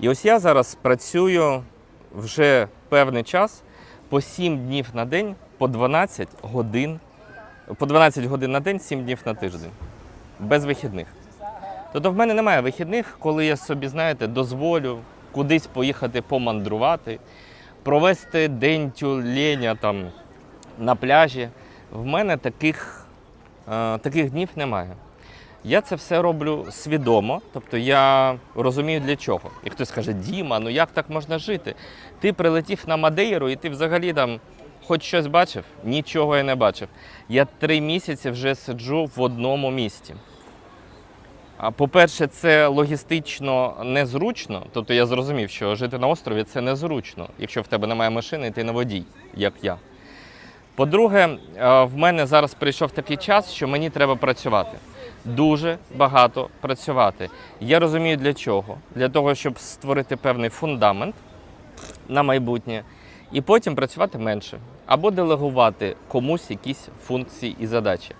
І ось я зараз працюю вже певний час по 7 днів на день, по 12 годин, по 12 годин на день, 7 днів на тиждень. Без вихідних. Тобто в мене немає вихідних, коли я собі, знаєте, дозволю кудись поїхати помандрувати, провести день тюленя там на пляжі. В мене таких, е, таких днів немає. Я це все роблю свідомо, тобто я розумію для чого. І хтось каже, Діма, ну як так можна жити? Ти прилетів на Мадейру і ти взагалі там хоч щось бачив? Нічого я не бачив. Я три місяці вже сиджу в одному місті. А по-перше, це логістично незручно. Тобто я зрозумів, що жити на острові це незручно, якщо в тебе немає машини, і ти на водій, як я. По-друге, е, в мене зараз прийшов такий час, що мені треба працювати. Дуже багато працювати. Я розумію для чого. Для того, щоб створити певний фундамент на майбутнє, і потім працювати менше. Або делегувати комусь якісь функції і задачі.